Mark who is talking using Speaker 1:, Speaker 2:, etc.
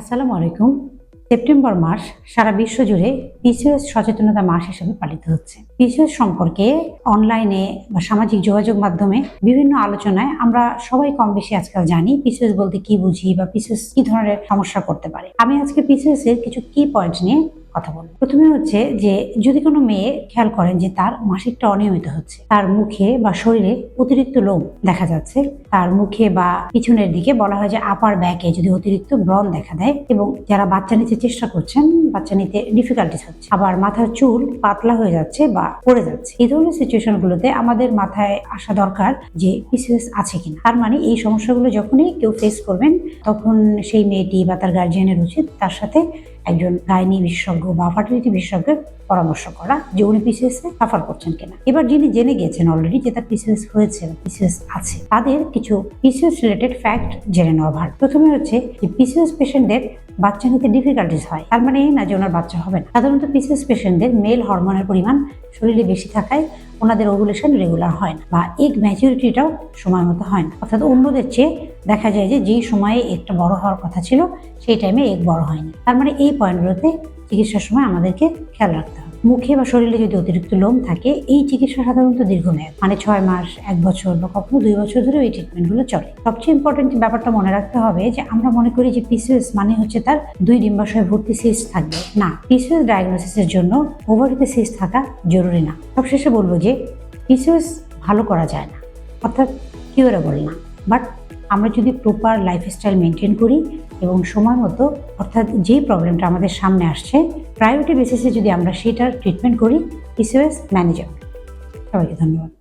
Speaker 1: আসসালামু আলাইকুম। সেপ্টেম্বর মাস সারা বিশ্ব জুড়ে পিসিওএস সচেতনতা মাস হিসেবে পালিত হচ্ছে। পিসিওএস সম্পর্কে অনলাইনে বা সামাজিক যোগাযোগ মাধ্যমে বিভিন্ন আলোচনায় আমরা সবাই কম বেশি আজকাল জানি পিসিওএস বলতে কি বুঝি বা পিসিওএস কি ধরনের সমস্যা করতে পারে। আমি আজকে পিসিওএস এর কিছু কি পয়েন্ট নিয়ে কথা বলব। প্রথমে হচ্ছে যে, যদি কোনো মেয়ে খেয়াল করেন যে তার মাসিকটা অনিয়মিত হচ্ছে, তার মুখে বা শরীরে অতিরিক্ত লোম দেখা যাচ্ছে, তার মুখে বা পিছনের দিকে বলা হয় যে আপার ব্যাকে যদি অতিরিক্ত ব্রণ দেখা দেয় এবং যারা বাচ্চা নিতে চেষ্টা করছেন, বাচ্চা নিতে ডিফিকাল্টিস হচ্ছে, আবার মাথার চুল পাতলা হয়ে যাচ্ছে বা পড়ে যাচ্ছে, এই ধরনের সিচুয়েশন গুলোতে আমাদের মাথায় আসা দরকার যে পিসিএস আছে কিনা। তার মানে এই সমস্যাগুলো যখনই কেউ ফেস করবেন, তখন সেই মেয়েটি বা তার গার্জিয়ানের উচিত তার সাথে একজন গাইনি বিশেষজ্ঞ বা ফার্টিলিটি বিশেষজ্ঞের পরামর্শ করা যে উনি পিসিএস এ সাফার করছেন কিনা। এবার যিনি জেনে গিয়েছেন অলরেডি যে তার পিসিএস হয়েছে পিসিএস আছে, তাদের কিছু পিসিএস রিলেটেড ফ্যাক্ট জেনে নেওয়া ভালো। প্রথমে হচ্ছে যে পিসিএস পেশেন্টদের বাচ্চা নিতে ডিফিকাল্টিস হয়। তার মানে এই না যে ওনার বাচ্চা হবে না। সাধারণত পিসিএস পেশেন্টদের মেল হরমোনের পরিমাণ শরীরে বেশি থাকায় ওনাদের ওভুলেশন রেগুলার হয় না বা এগ ম্যাচুরিটিটাও সময় মতো হয় না। অর্থাৎ অন্যদের চেয়ে দেখা যায় যে যেই সময়ে একটা বড় হওয়ার কথা ছিল, সেই টাইমে এক বড় হয়নি। তার মানে এই পয়েন্টগুলোতে চিকিৎসার সময় আমাদেরকে খেয়াল রাখতে হবে। মুখে বা শরীরে যদি অতিরিক্ত লোম থাকে, এই চিকিৎসা সাধারণত দীর্ঘমেয়াদ। মানে ছয় মাস, এক বছর বা কখনো দুই বছর ধরে এই ট্রিটমেন্টগুলো চলে। সবচেয়ে ইম্পর্টেন্ট ব্যাপারটা মনে রাখতে হবে যে, আমরা মনে করি যে পিসিএস মানে হচ্ছে তার দুই ডিম্বাশয় ভর্তি সিস্ট থাকবে। না পিসিএস ডায়াগনোসিসের জন্য ওভারিতে সিস্ট থাকা জরুরি না। সবশেষে বলব যে পিসিএস ভালো করা যায় না। অর্থাৎ কিউরেবল না। বাট আমরা যদি প্রপার লাইফস্টাইল মেনটেন করি এবং সময় মতো, অর্থাৎ যেই প্রবলেমটা আমাদের সামনে আসছে প্রায়োরিটি বেসিসে যদি আমরা সেটার ট্রিটমেন্ট করি পিসিওএস ম্যানেজার সবাইকে ধন্যবাদ।